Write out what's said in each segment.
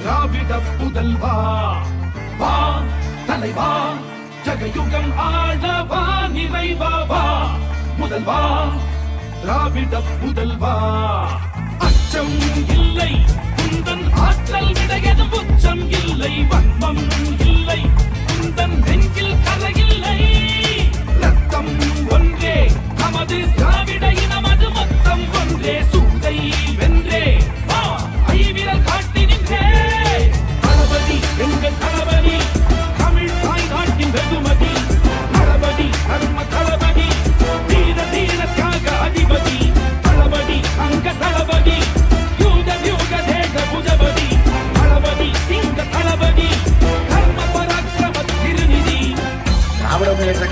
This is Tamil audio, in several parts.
திராவிட புதல்வா வா தலைவா ஜகயுகம் ஆளவா நிறைவா வா முதல்வா திராவிட புதல்வா. அச்சம் இல்லை குந்தன் ஆற்றல் விடையது உச்சம் இல்லை வன்மம் இல்லை குந்தன் நெஞ்சில் கதையில்லை ரத்தம் ஒன்றே நமது திராவிட இனமது மொத்தம் ஒன்றே.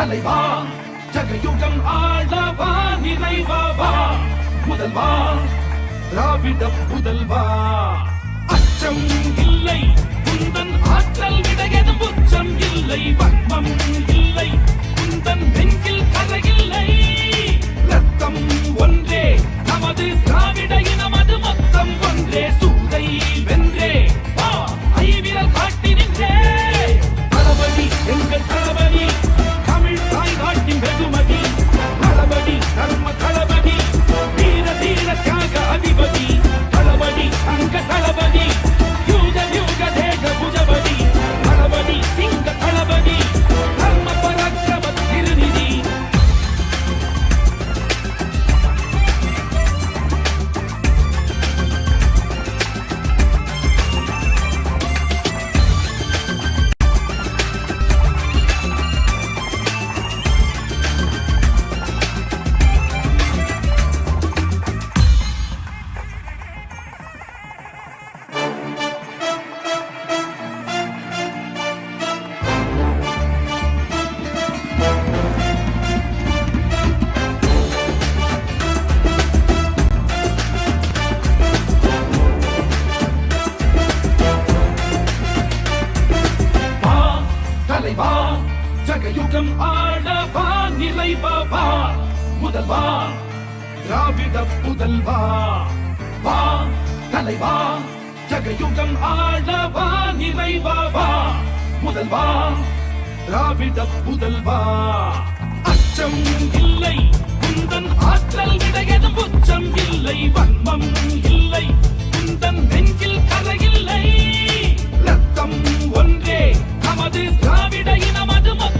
தலைவா ஜகயுகம் ஆளவா நிறைவா முதல்வா திராவிட புதல்வா அச்சம் இல்லை குந்தன் ஆற்றல் விடையதும் உச்சம் இல்லை வன்மம் இல்லை. ஜகயுகம் ஆளவா நிலை பாபா. முதல்வா திராவிட புதல்வா வா தலைவா ஜகயுகம் ஆளவா நிலை பாபா. முதல்வா திராவிட புதல்வா அச்சம் இல்லை குந்தன் ஆற்றல் விடையதும் உச்சம் இல்லை வன்மம் இல்லை குந்தன் நெஞ்சில் கரையில்லை ரத்தம் ஒன்றே நமது திராவிட இனமது மக்கள்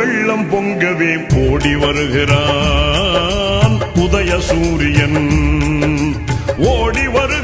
வெள்ளம் பொங்கவே ஓடி வருகிறான். உதய சூரியன் ஓடி வரு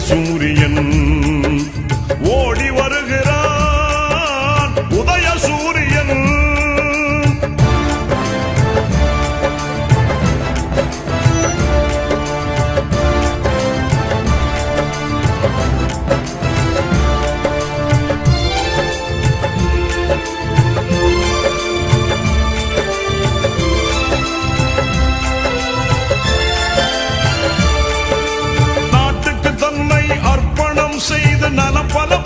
சூரியன் காலம்